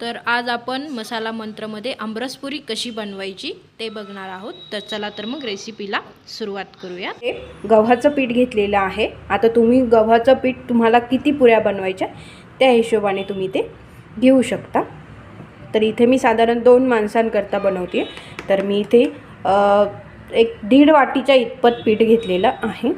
तर आज आपण मसाला मंत्रमध्ये आमरसपुरी कशी बनवायची ते बघणार आहोत. तर चला तर मग रेसिपीला सुरुवात करूया. हे गव्हाचं पीठ घेतलेलं आहे. आता तुम्ही गव्हाचं पीठ तुम्हाला किती पुऱ्या बनवायच्या त्या हिशोबाने तुम्ही ते घेऊ शकता. तर इथे मी साधारण दोन माणसांकरता बनवते तर मी इथे एक दीड वाटीच्या इतपत पीठ घेतलेलं आहे.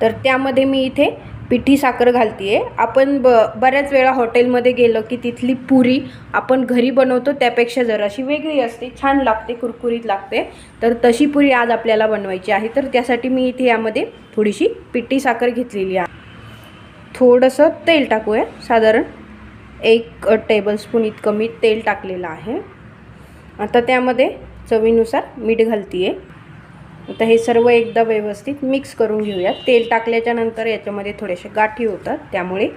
तर त्यामध्ये मी इथे पिठी साखर घालते आहे आपण ब बऱ्याच वेळा हॉटेलमध्ये गेलो की तिथली पुरी आपण घरी बनवतो त्यापेक्षा जराशी वेगळी असते छान लागते कुरकुरीत लागते. तर तशी पुरी आज आपल्याला बनवायची आहे. तर त्यासाठी मी इथे यामध्ये थोडीशी पिठी साखर घेतलेली आहे. थोडंसं तेल टाकूया. साधारण एक टेबलस्पून इतकं मी तेल टाकलेलं आहे. आता त्यामध्ये चवीनुसार मीठ घालते आहे आता हे सर्व एकदा व्यवस्थित मिक्स करून घेऊयात. तेल टाकल्याच्या नंतर याच्यामध्ये थोडेसे गाठी होतात. त्यामुळे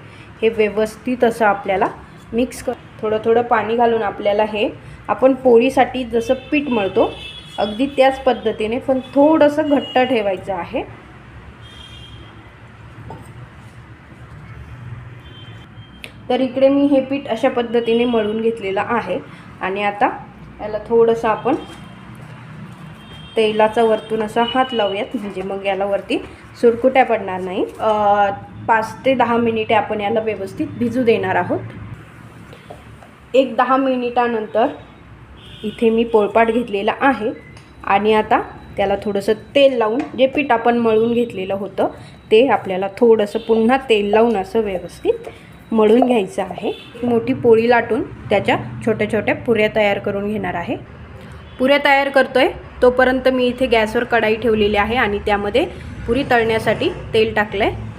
हे व्यवस्थित असं आपल्याला मिक्स कर थोडं थोडं पाणी घालून आपल्याला हे आपण पोळीसाठी जसं पीठ मळतो अगदी त्याच पद्धतीने पण थोडंसं घट्ट ठेवायचं आहे. तर इकडे मी हे पीठ अशा पद्धतीने मळून घेतलेलं आहे. आणि आता याला थोडंसं आपण तेलाचा वरतून असा हात लावूयात म्हणजे मग याला वरती सुरकुट्या पडणार नाही. पाच ते दहा मिनिटे आपण याला व्यवस्थित भिजू देणार आहोत. एक दहा मिनिटानंतर इथे मी पोळपाट घेतलेला आहे आणि आता त्याला थोडंसं तेल लावून जे पीठ आपण मळून घेतलेलं होतं ते आपल्याला थोडंसं पुन्हा तेल लावून असं व्यवस्थित मळून घ्यायचं आहे. मोठी पोळी लाटून त्याच्या छोट्या छोट्या पुऱ्या तयार करून घेणार आहे. पुऱ्या तयार करतोय. तोपर्यंत मी इथे गॅसवर कढाई ठेवलेली आहे आणि त्यामध्ये पुरी तळण्यासाठी तेल टाकलं आहे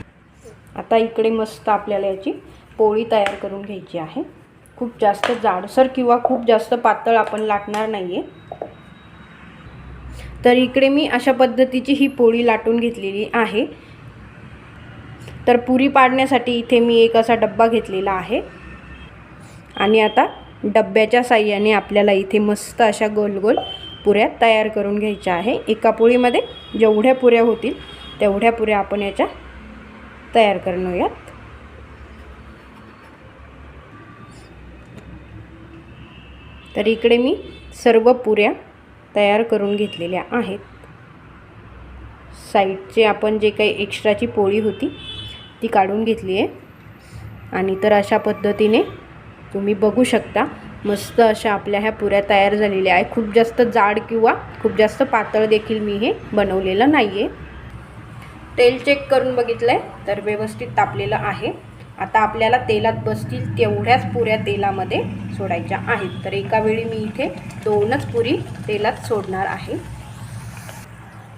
आता इकडे मस्त आपल्याला याची पोळी तयार करून घ्यायची आहे. खूप जास्त जाडसर किंवा खूप जास्त पातळ आपण लाटणार नाही आहे तर इकडे मी अशा पद्धतीची ही पोळी लाटून घेतलेली आहे. तर पुरी पाडण्यासाठी इथे मी एक असा डब्बा घेतलेला आहे. आणि आता डब्याच्या साह्याने आपल्याला इथे मस्त अशा गोल गोल पुऱ्या तयार करून घ्यायच्या आहे. एका पोळीमध्ये जेवढ्या पुऱ्या होतील तेवढ्या पुऱ्या आपण याच्या तयार करूयात तर इकडे मी सर्व पुऱ्या तयार करून घेतलेल्या आहेत. साईडचे आपण जे काही एक्स्ट्राची पोळी होती ती काढून घेतली आहे. आणि तर अशा पद्धतीने तुम्ही बघू शकता. मस्त अशा आपल्या ह्या पुऱ्या तयार झालेल्या आहे खूप जास्त जाड किंवा खूप जास्त पातळ देखील मी हे बनवलेलं नाही आहे तेल चेक करून बघितलं आहे तर व्यवस्थित तापलेलं आहे. आता आपल्याला तेलात बसतील तेवढ्याच पुऱ्या तेलामध्ये सोडायच्या आहेत. तर एका वेळी मी इथे दोनच पुरी तेलात सोडणार आहे.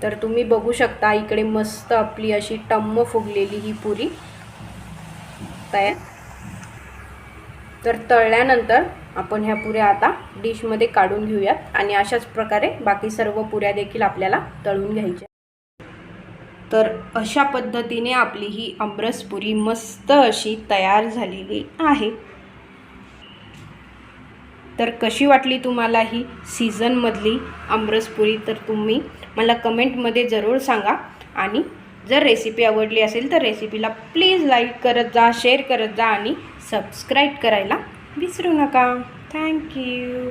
तर तुम्ही बघू शकता इकडे मस्त आपली अशी टम्म फुगलेली ही पुरी तयार तर तळल्यानंतर आपण ह्या पुऱ्या आता डिशमध्ये काढून घेऊयात आणि अशाच प्रकारे बाकी सर्व पुऱ्या देखील आपल्याला तळून घ्यायच्या तर अशा पद्धतीने आपली ही आमरसपुरी मस्त अशी तयार झालेली आहे. तर कशी वाटली तुम्हाला ही सीझनमधली आमरसपुरी तर तुम्ही मला कमेंटमध्ये जरूर सांगा आणि जर रेसिपी आवडली असेल तर रेसिपीला प्लीज लाईक करत जा शेअर करत जा आणि सबस्क्राईब करायला विसरू नका. थँक्यू